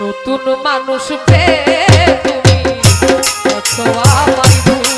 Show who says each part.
Speaker 1: নতুন মানুষ পে তুমি। কত আমায় ভুল